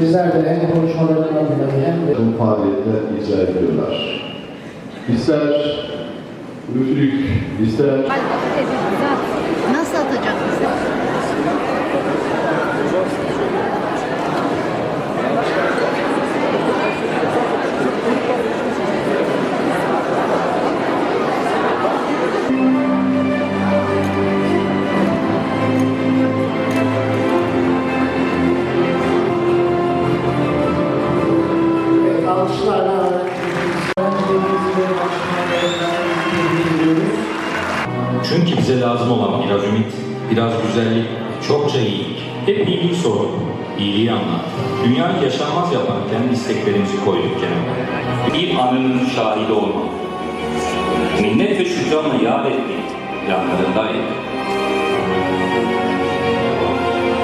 Bizler de hem konuşmalarından dolayı hem de bu faaliyetler icra ediyorlar. İster üflük, ister Nasıl atacak bize? Lazım olan biraz ümit, biraz güzellik, çokça iyilik. Hep iyiliği sorduk, iyiliği anlat. Dünyayı yaşanmaz yapan kendi isteklerimizi koyduk kenara. Bir anının şahidi olmak. Minnet ve şükranla yad etmek planlarındaydı.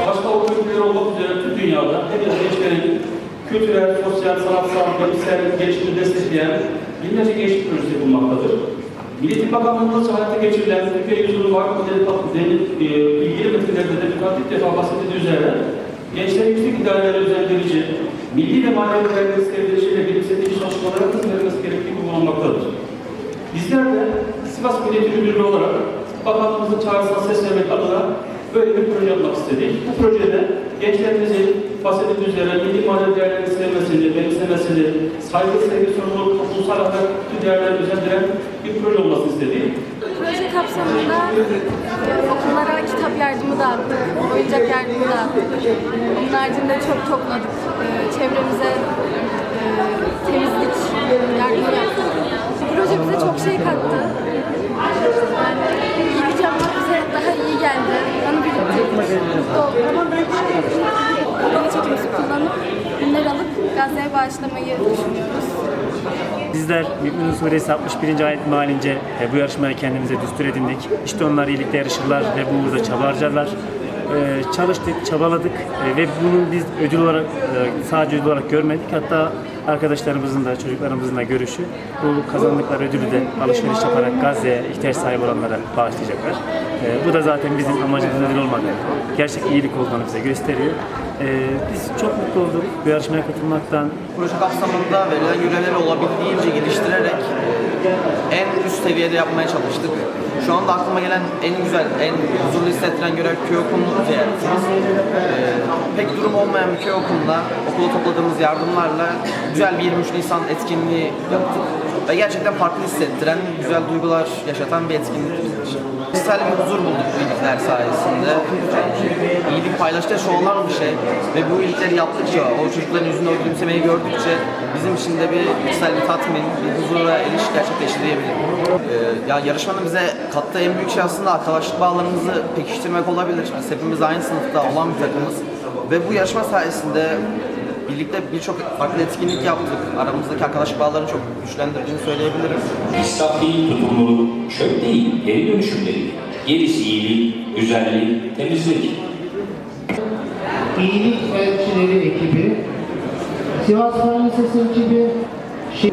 Başta o kültürler olmak üzere tüm dünyada hepimiz gençlerin kültürel, sosyal, sanatsal, bilimsel gelişimini destekleyen binlerce gençlik projesi bulunmaktadır. Milli Eğitim Bakanlığı'nda hayata geçirilen Türkiye Yüzyılı Vakfı e, ilgili metinlerde de birkaç defa bahsedildiği üzere gençlerin yüksek idareleri özendirici, milli ve manevi değerleri sevdiriciyle bilimsel çalışmalara hız verilmesi gerektiği bulunmaktadır. Bizler de Sivas Milliyeti Müdürlüğü olarak bakanlığımızın çağrısına ses vermek adına böyle bir proje yapmak istedik. Bu projede gençlerimizin bahsettiğimiz üzere milli manevi değerlerini sevmesini, benimsemesini, saygı, sevgi, sorumluluk, toplumsal ahlaklı değerleri özendiren bir proje olmasını istedik. Proje kapsamında e, okullara kitap yardımı dağıttık, oyuncak yardımı dağıttık. Onun haricinde çok topladık. E, Çevremize e, temizlik yardımı yaptık. Proje bize çok şey kattı. Gazze'ye bağışlamayı düşünüyoruz. Bizler Mü'minin Suresi 61. ayet mahalince e, bu yarışmaya kendimize düstur edindik. İşte onlar iyilikte yarışırlar ve bu uğurda çaba harcarlar. E, çalıştık, çabaladık e, ve bunu biz ödül olarak sadece ödül olarak görmedik. Hatta arkadaşlarımızın da çocuklarımızın da görüşü bu kazandıkları ödülü de alışveriş yaparak Gazze'ye ihtiyaç sahibi olanlara bağışlayacaklar. E, bu da zaten bizim amacımız ödül olmadığı, gerçek iyilik olduğunu bize gösteriyor. E, biz çok mutlu olduk bu yarışmaya katılmaktan, Proje kapsamında verilen görevleri olabildiğince geliştirerek seviyede yapmaya çalıştık. Şu anda aklıma gelen en güzel, en huzurlu hissettiren görev köy okulunu ziyaretimiz. E, pek durum olmayan bir köy okulunda okula topladığımız yardımlarla güzel bir 23 Nisan etkinliği yaptık. Ve gerçekten farklı hissettiren, güzel duygular yaşatan bir etkinlik bizim için. Kişisel bir huzur bulduk bu iyilikler sayesinde. İyilik paylaştığı şu olan bir şey ve bu iyilikleri yaptıkça, o çocukların yüzünde o gülümsemeyi gördükçe bizim için de bir içsel bir tatmin, bir huzura eriş gerçekleşti. Ee, ya yarışmanın bize kattığı en büyük şey aslında arkadaşlık bağlarımızı pekiştirmek olabilir. Biz hepimiz aynı sınıfta olan bir takımız ve bu yarışma sayesinde birlikte birçok farklı etkinlik yaptık. Aramızdaki arkadaşlık bağlarını çok güçlendirdiğini söyleyebilirim. İsraf değil, tutumluluk, çöp değil, geri dönüşüm değil. Gerisi iyilik, güzellik, temizlik. İyilik Elçileri ekibi, Sivas Fen Lisesi ekibi, Şi-